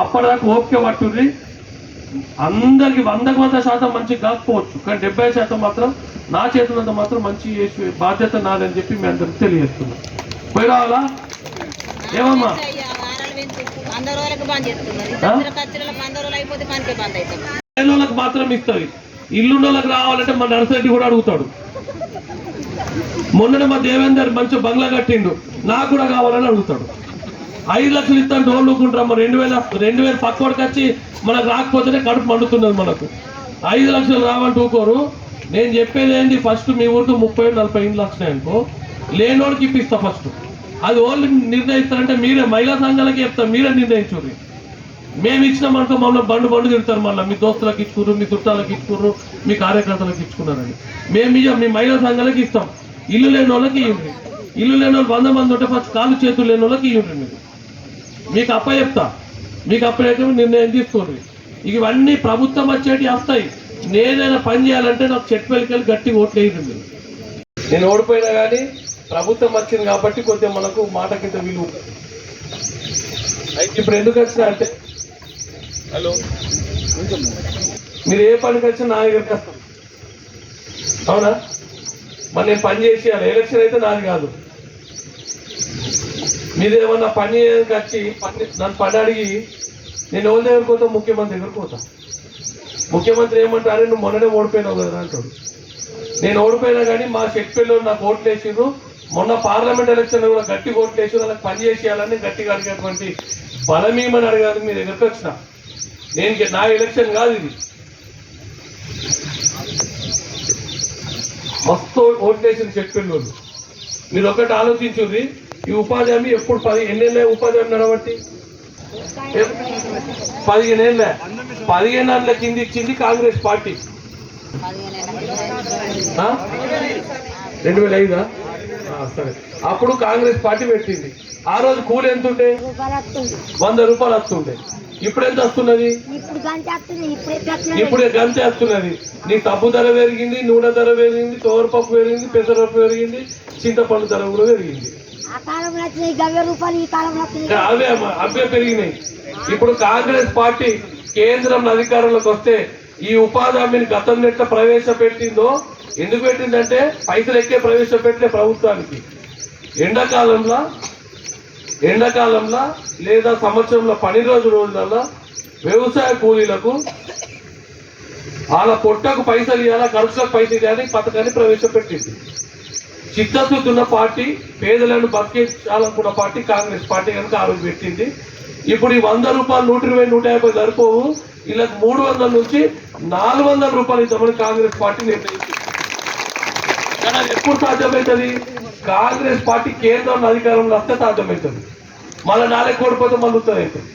అప్పటిదాకా ఓపిక పట్టుంది అందరికి వందకు వంద శాతం మంచి కాకపోవచ్చు. కానీ డెబ్బై శాతం మాత్రం నా చేతులంత మాత్రం మంచి చేసే బాధ్యత నాదని చెప్పి మీ అందరికి తెలియజేస్తున్నాం. పోయి రావాలా ఏమమ్మా వాళ్ళకి మాత్రం ఇస్తుంది. ఇల్లు వాళ్ళకి రావాలంటే మా నర్సరెడ్డి కూడా అడుగుతాడు. మొన్ననే మా దేవేందర్ మంచి బంగ్లా కట్టిండు. నాకు కూడా కావాలని అడుగుతాడు. ఐదు లక్షలు ఇస్తాను డోర్లుకుంటాం రెండు వేల రెండు వేలు పక్కోడికి వచ్చి మనకు రాకపోతేనే కడుపు మండుతున్నది మనకు. ఐదు లక్షలు రావాలంటే ఊకోరు నేను చెప్పేది ఏంటి ఫస్ట్ మీ ఊరికి ముప్పై నలభై ఇండ్లు వచ్చినాయి అనుకో. లేనోడికి ఇప్పిస్తా ఫస్ట్. అది ఓన్లీ నిర్ణయిస్తారంటే మీరే మహిళా సంఘాలకి చెప్తారు. మీరే నిర్ణయించుర్రి మేము ఇచ్చినామనుకో మమ్మల్ని బండు బండు తిడతారు మళ్ళీ. మీ దోస్తులకు ఇచ్చుకుర్రు మీ చుట్టాలకు ఇచ్చుకుర్రు మీ కార్యకర్తలకు ఇచ్చుకున్నారని. మేము ఇయ్యం మీ మహిళా సంఘాలకి ఇస్తాం. ఇల్లు లేని వాళ్ళకి ఇవ్వండి ఇల్లు లేని వాళ్ళు వంద మంది ఉంటే ఫస్ట్ కాలు చేతులు లేని వాళ్ళకి ఇవ్వండి మీరు. మీకు అప్ప చెప్తా. మీకు అప్పయ్యాక నిర్ణయం తీసుకోండి. ఇవన్నీ ప్రభుత్వం వచ్చేటి వస్తాయి. నేనైనా పని చేయాలంటే నాకు చెట్టు వెలికెళ్ళి గట్టి ఓట్లు వేయండి మీరు. నేను ఓడిపోయినా కానీ ప్రభుత్వం వచ్చింది కాబట్టి కొంచెం మనకు మాట కింద విలువ. అయితే ఇప్పుడు ఎందుకు వచ్చినా అంటే హలో. మీరు ఏ పనికి వచ్చినా నా దగ్గరికి వస్తాం అవునా? మరి నేను పని చేసేయాలి. ఎలక్షన్ అయితే నాది కాదు. మీరు ఏమన్నా పని వచ్చి పని నన్ను పని అడిగి నేను ఎవరి దగ్గరికి పోతా? ముఖ్యమంత్రి దగ్గరికి పోతా. ముఖ్యమంత్రి ఏమంటారు? నువ్వు మొన్ననే ఓడిపోయినావు కదా అంటాడు. నేను ఓడిపోయినా కానీ మా చెట్పల్లిలో నాకు ఓట్లు వేసిండ్రు. మొన్న పార్లమెంట్ ఎలక్షన్ కూడా గట్టి ఓట్లు వేసి వాళ్ళకి పని చేసేయాలని గట్టిగా అడిగేటువంటి బలమేమని అడగాలి మీ దగ్గరికి వచ్చిన. నేను నా ఎలక్షన్ కాదు ఇది. మస్తు ఓట్లు వేసిన చెట్పల్లి మీరు ఒకటి ఆలోచించుంది ఈ ఉపాధి హామీ ఎప్పుడు పది ఎన్నెళ్ళ ఉపాధి హామీ నడబట్టి పదిహేను ఏళ్ళ పదిహేను ఏళ్ళ కింద ఇచ్చింది కాంగ్రెస్ పార్టీ. రెండు వేల ఐదా? సరే. అప్పుడు కాంగ్రెస్ పార్టీ పెట్టింది. ఆ రోజు కూలి ఎంత ఉండే? వంద రూపాయలు వస్తుండే. ఇప్పుడు ఎంత వస్తున్నది? ఇప్పుడు గంట గంతే వస్తున్నది. నీ తప్పు ధర పెరిగింది నూనె ధర పెరిగింది తోరపప్పు పెరిగింది పెసరపప్పు పెరిగింది చింతపండు ధర కూడా పెరిగింది. ఆ కాలంలో వచ్చినాయి రూపాయలు ఈ కాలంలో అవే అవే పెరిగినాయి. ఇప్పుడు కాంగ్రెస్ పార్టీ కేంద్రం అధికారంలోకి వస్తే ఈ ఉపాధి హామీని గతంలో ఎట్లా ప్రవేశపెట్టిందో ఎందుకు పెట్టిందంటే పైసలు ఎక్కే ప్రవేశపెట్టే ప్రభుత్వానికి. ఎండాకాలంలో ఎండాకాలంలో లేదా సంవత్సరంలో పని రోజు రోజులలో వ్యవసాయ కూలీలకు వాళ్ళ పొట్టకు పైసలు ఇవ్వాలా ఖర్చులకు పైసలు ఇవ్వాలి పథకాన్ని ప్రవేశపెట్టింది. చిత్తశుద్ధున్న పార్టీ పేదలను బతికించాలనుకున్న పార్టీ కాంగ్రెస్ పార్టీ కనుక ఆ రోజు పెట్టింది. ఇప్పుడు ఈ వంద రూపాయలు నూట ఇరవై నూట యాభై సరిపోవు. ఇలా మూడు వందల నుంచి నాలుగు వందల రూపాయలు ఇద్దామని కాంగ్రెస్ పార్టీ నిర్ణయించింది. కానీ అది ఎప్పుడు సాధ్యమవుతుంది కాంగ్రెస్ పార్టీ కేంద్రంలో అధికారంలో వస్తే సాధ్యమవుతుంది మళ్ళీ నాలుగు కోడిపోతే మళ్ళీ ఉత్తరం అవుతుంది.